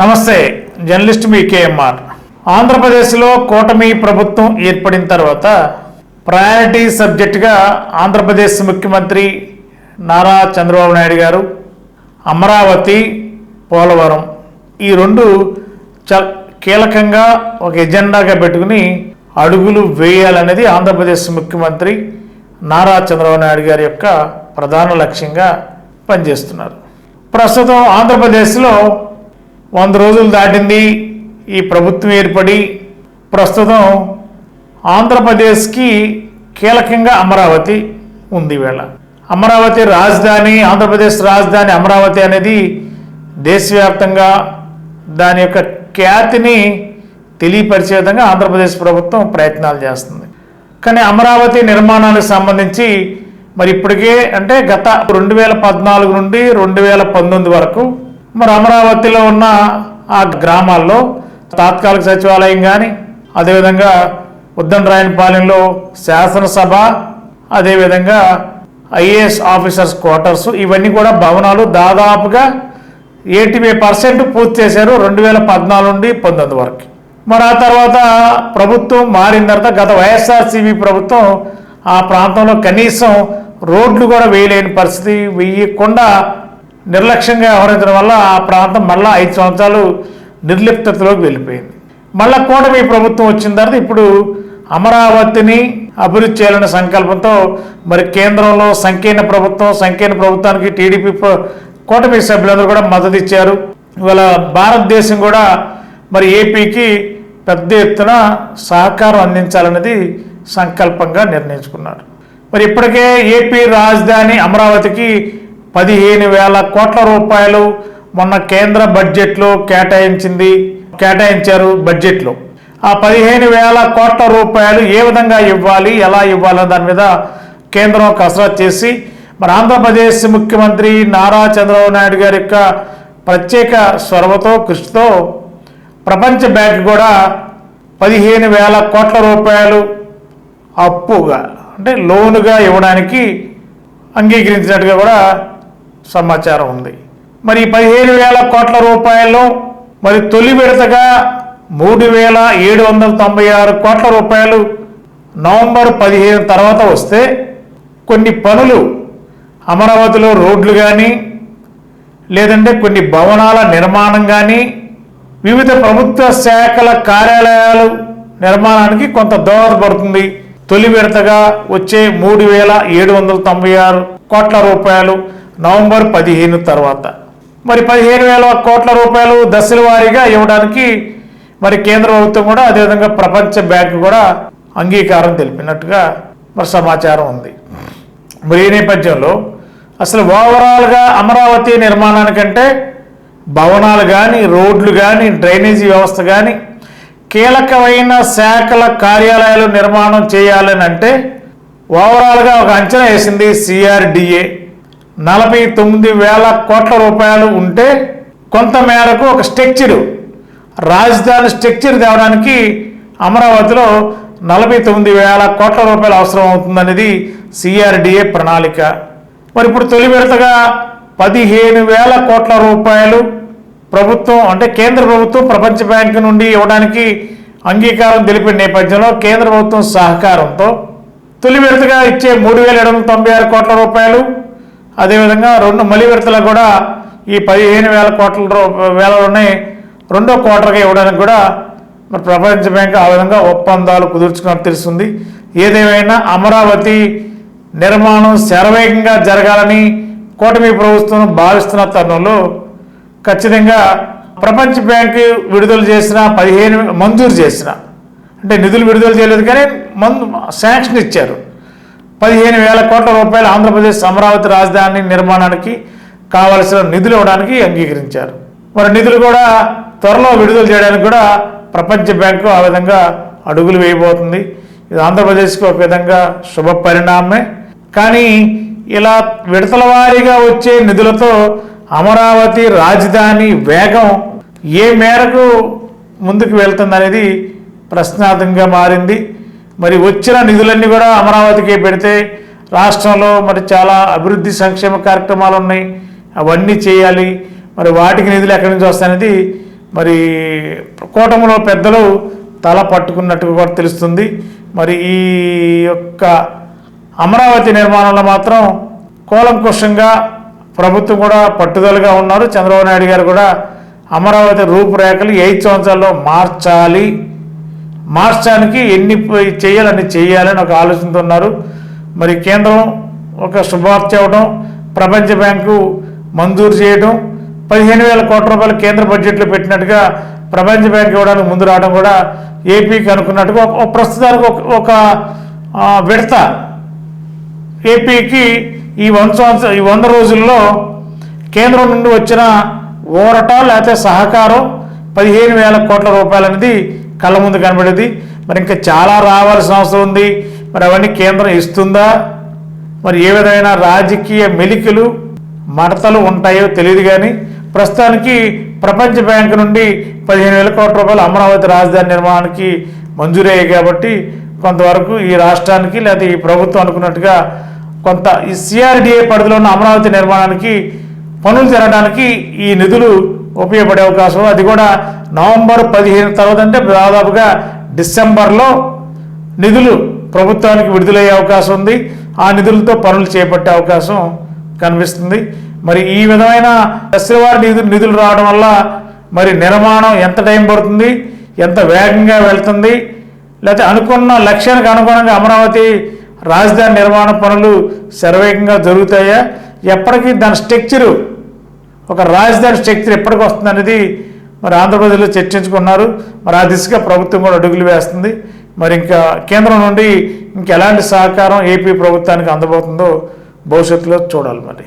నమస్తే జర్నలిస్ట్ మీ కేఎంఆర్. ఆంధ్రప్రదేశ్లో కూటమి ప్రభుత్వం ఏర్పడిన తర్వాత ప్రయారిటీ సబ్జెక్టుగా ఆంధ్రప్రదేశ్ ముఖ్యమంత్రి నారా చంద్రబాబు నాయుడు గారు అమరావతి పోలవరం ఈ రెండు చ కీలకంగా ఒక ఎజెండాగా పెట్టుకుని అడుగులు వేయాలనేది ఆంధ్రప్రదేశ్ ముఖ్యమంత్రి నారా చంద్రబాబు నాయుడు గారి యొక్క ప్రధాన లక్ష్యంగా పనిచేస్తున్నారు. ప్రస్తుతం ఆంధ్రప్రదేశ్లో వంద రోజులు దాటింది. ఈ ప్రభుత్వం ఏర్పడి ప్రస్తుతం ఆంధ్రప్రదేశ్కి కీలకంగా అమరావతి ఉంది వేళ. అమరావతి రాజధాని ఆంధ్రప్రదేశ్ రాజధాని అమరావతి అనేది దేశవ్యాప్తంగా దాని యొక్క ఖ్యాతిని తెలియపరిచే విధంగా ఆంధ్రప్రదేశ్ ప్రభుత్వం ప్రయత్నాలు చేస్తుంది. కానీ అమరావతి నిర్మాణానికి సంబంధించి మరి ఇప్పటికే అంటే గత రెండు వేల పద్నాలుగు నుండి రెండు వేల పంతొమ్మిది వరకు మరి అమరావతిలో ఉన్న ఆ గ్రామాల్లో తాత్కాలిక సచివాలయం కానీ అదేవిధంగా ఉద్దండరాయనపాలెంలో శాసనసభ అదేవిధంగా ఐఏఎస్ ఆఫీసర్స్ క్వార్టర్స్ ఇవన్నీ కూడా భవనాలు దాదాపుగా ఎయిటీ పర్సెంట్ పూర్తి చేశారు రెండు వేల పద్నాలుగు నుండి పంతొమ్మిది వరకు. మరి ఆ తర్వాత ప్రభుత్వం మారిన తర్వాత గత వైఎస్ఆర్సీపీ ప్రభుత్వం ఆ ప్రాంతంలో కనీసం రోడ్లు కూడా వేయలేని పరిస్థితి వేయకుండా నిర్లక్ష్యంగా వ్యవహరించడం వల్ల ఆ ప్రాంతం మళ్ళా ఐదు సంవత్సరాలు నిర్లిప్తతలోకి వెళ్ళిపోయింది. మళ్ళా కూటమి ప్రభుత్వం వచ్చిన తర్వాత ఇప్పుడు అమరావతిని అభివృద్ధి చేయాలనే సంకల్పంతో మరి కేంద్రంలో సంకీర్ణ ప్రభుత్వం సంకీర్ణ ప్రభుత్వానికి టీడీపీ కూటమి సభ్యులందరూ కూడా మద్దతు ఇచ్చారు. ఇవాళ భారతదేశం కూడా మరి ఏపీకి పెద్ద ఎత్తున సహకారం అందించాలనేది సంకల్పంగా నిర్ణయించుకున్నారు. మరి ఇప్పటికే ఏపీ రాజధాని అమరావతికి పదిహేను వేల కోట్ల రూపాయలు మొన్న కేంద్ర బడ్జెట్లో కేటాయించింది కేటాయించారు బడ్జెట్లో. ఆ పదిహేను వేల కోట్ల రూపాయలు ఏ విధంగా ఇవ్వాలి ఎలా ఇవ్వాలనే దాని మీద కేంద్రం కసరత్ చేసి మరి ఆంధ్రప్రదేశ్ ముఖ్యమంత్రి నారా చంద్రబాబు నాయుడు గారి యొక్క ప్రత్యేక స్వరవతో కృషితో ప్రపంచ బ్యాంక్ కూడా పదిహేను వేల కోట్ల రూపాయలు అప్పుగా అంటే లోనుగా ఇవ్వడానికి అంగీకరించినట్టుగా కూడా సమాచారం ఉంది. మరి పదిహేను వేల కోట్ల రూపాయల్లో మరి తొలి విడతగా మూడు వేల ఏడు వందల తొంభై ఆరు కోట్ల రూపాయలు నవంబర్ పదిహేను తర్వాత వస్తే కొన్ని పనులు అమరావతిలో రోడ్లు కానీ లేదంటే కొన్ని భవనాల నిర్మాణం కానీ వివిధ ప్రభుత్వ శాఖల కార్యాలయాలు నిర్మాణానికి కొంత దోహదపడుతుంది తొలి విడతగా వచ్చే మూడు వేల ఏడు వందల తొంభై ఆరు కోట్ల రూపాయలు నవంబర్ పదిహేను తర్వాత. మరి పదిహేను వేల కోట్ల రూపాయలు దశల వారీగా ఇవ్వడానికి మరి కేంద్ర ప్రభుత్వం కూడా అదేవిధంగా ప్రపంచ బ్యాంకు కూడా అంగీకారం తెలిపినట్టుగా మరి సమాచారం ఉంది. మరి ఈ నేపథ్యంలో అసలు ఓవరాల్గా అమరావతి నిర్మాణానికంటే భవనాలు కానీ రోడ్లు కానీ డ్రైనేజీ వ్యవస్థ కానీ కీలకమైన శాఖల కార్యాలయాలు నిర్మాణం చేయాలని అంటే ఓవరాల్గా ఒక అంచనా వేసింది సిఆర్డిఏ. నలభై తొమ్మిది వేల కోట్ల రూపాయలు ఉంటే కొంత మేరకు ఒక స్ట్రక్చరు రాజధాని స్ట్రక్చర్ తేవడానికి అమరావతిలో నలభై తొమ్మిది వేల కోట్ల రూపాయలు అవసరం అవుతుందనేది సిఆర్డిఏ ప్రణాళిక. మరి ఇప్పుడు తొలి విడతగా పదిహేను వేల కోట్ల రూపాయలు ప్రభుత్వం అంటే కేంద్ర ప్రభుత్వం ప్రపంచ బ్యాంకు నుండి ఇవ్వడానికి అంగీకారం తెలిపిన నేపథ్యంలో కేంద్ర ప్రభుత్వం సహకారంతో తొలి విడతగా ఇచ్చే మూడు వేల ఏడు వందల తొంభై ఆరు కోట్ల రూపాయలు అదేవిధంగా రెండు మలి విడతలకు కూడా ఈ పదిహేను వేల కోట్ల రూ- వేలలోనే రెండో క్వార్టర్గా ఇవ్వడానికి కూడా మరి ప్రపంచ బ్యాంక్ ఆ విధంగా ఒప్పందాలు కుదుర్చుకున్నట్టు తెలుస్తుంది. ఏదేమైనా అమరావతి నిర్మాణం శరవేగంగా జరగాలని కూటమి ప్రభుత్వం భావిస్తున్న తరుణంలో ఖచ్చితంగా ప్రపంచ బ్యాంకు విడుదల చేసిన పదిహేను మంజూరు చేసిన అంటే నిధులు విడుదల చేయలేదు కానీ మందు శాంక్షన్ ఇచ్చారు. పదిహేను వేల కోట్ల రూపాయలు ఆంధ్రప్రదేశ్ అమరావతి రాజధాని నిర్మాణానికి కావలసిన నిధులు ఇవ్వడానికి అంగీకరించారు. మరి నిధులు కూడా త్వరలో విడుదల చేయడానికి కూడా ప్రపంచ బ్యాంకు ఆ విధంగా అడుగులు వేయబోతుంది. ఇది ఆంధ్రప్రదేశ్కి ఒక విధంగా శుభ పరిణామమే కానీ ఇలా విడతల వారీగా వచ్చే నిధులతో అమరావతి రాజధాని వేగం ఏ మేరకు ముందుకు వెళ్తుందనేది ప్రశ్నార్థంగా మారింది. మరి వచ్చిన నిధులన్నీ కూడా అమరావతికి పెడితే రాష్ట్రంలో మరి చాలా అభివృద్ధి సంక్షేమ కార్యక్రమాలు ఉన్నాయి. అవన్నీ చేయాలి. మరి వాటికి నిధులు ఎక్కడి నుంచి వస్తాయనేది మరి కూటమిలో పెద్దలు తల పట్టుకున్నట్టుగా కూడా తెలుస్తుంది. మరి ఈ యొక్క అమరావతి నిర్మాణంలో మాత్రం కూలంకుషంగా ప్రభుత్వం కూడా పట్టుదలగా ఉన్నారు. చంద్రబాబు నాయుడు గారు కూడా అమరావతి రూపురేఖలు ఎయిత్ సంవత్సరాల్లో మార్చాలి. మార్చడానికి ఎన్ని చేయాలని చేయాలని ఒక ఆలోచనతో ఉన్నారు. మరి కేంద్రం ఒక శుభార్త ఇవ్వడం ప్రపంచ బ్యాంకు మంజూరు చేయడం పదిహేను వేల కోట్ల రూపాయలు కేంద్ర బడ్జెట్లో పెట్టినట్టుగా ప్రపంచ బ్యాంక్ ఇవ్వడానికి ముందు రావడం కూడా ఏపీకి అనుకున్నట్టుగా ఒక- ప్రస్తుతానికి ఒక ఒక విడత. ఏపీకి ఈ వంద సంవత్సరం ఈ వంద రోజుల్లో కేంద్రం నుండి వచ్చిన ఓరట లేకపోతే సహకారం పదిహేను వేల కోట్ల రూపాయలు అనేది కళ్ళ ముందు కనబడేది. మరి ఇంకా చాలా రావాల్సిన అవసరం ఉంది. మరి అవన్నీ కేంద్రం ఇస్తుందా? మరి ఏ విధమైన రాజకీయ మెలికలు మడతలు ఉంటాయో తెలియదు కానీ ప్రస్తుతానికి ప్రపంచ బ్యాంకు నుండి పదిహేను వేల కోట్ల రూపాయలు అమరావతి రాజధాని నిర్మాణానికి మంజూరయ్యాయి కాబట్టి కొంతవరకు ఈ రాష్ట్రానికి లేదా ఈ ప్రభుత్వం అనుకున్నట్టుగా కొంత ఈ సిఆర్డిఏ పరిధిలో ఉన్న అమరావతి నిర్మాణానికి పనులు జరగడానికి ఈ నిధులు ఉపయోగపడే అవకాశం. అది కూడా నవంబర్ పదిహేను తర్వాత అంటే దాదాపుగా డిసెంబర్లో నిధులు ప్రభుత్వానికి విడుదలయ్యే అవకాశం ఉంది. ఆ నిధులతో పనులు చేపట్టే అవకాశం కనిపిస్తుంది. మరి ఈ విధమైన దశవారి నిధులు నిధులు రావడం వల్ల మరి నిర్మాణం ఎంత టైం పడుతుంది? ఎంత వేగంగా వెళ్తుంది? లేకపోతే అనుకున్న లక్ష్యానికి అనుగుణంగా అమరావతి రాజధాని నిర్మాణ పనులు శరవేగంగా జరుగుతాయా? ఎప్పటికీ దాని స్ట్రక్చరు ఒక రాజధాని స్ట్రక్చర్ ఎప్పటికి వస్తుంది అనేది మరి ఆంధ్రప్రదేశ్లో చర్చించుకున్నారు. మరి ఆ దిశగా ప్రభుత్వం కూడా అడుగులు వేస్తుంది. మరి ఇంకా కేంద్రం నుండి ఇంకెలాంటి సహకారం ఏపీ ప్రభుత్వానికి అందబోతుందో భవిష్యత్తులో చూడాలి మరి.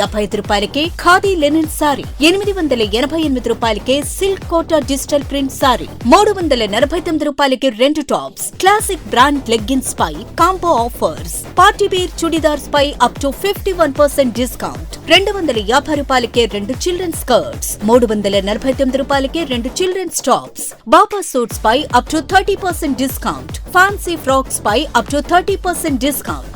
యాభై ఐదు రూపాయలకే ఖాదీ లెనిన్ సారీ ఎనిమిది వందల ఎనభై ఎనిమిది రూపాయలకే silk Kota digital print saree మూడు వందల నలభై తొమ్మిది రూపాయలకే రెండు tops classic brand leggings pi combo offers. Party wear churidars pi up to fifty one percent discount రెండు వందల యాభై రూపాయలకే రెండు చిల్డ్రన్ స్కర్ట్స్ మూడు వందల నలభై తొమ్మిది రూపాయలకే రెండు చిల్డ్రన్స్ టాప్స్. బాబా suits pi up to thirty percent discount fancy frocks pi up to thirty percent discount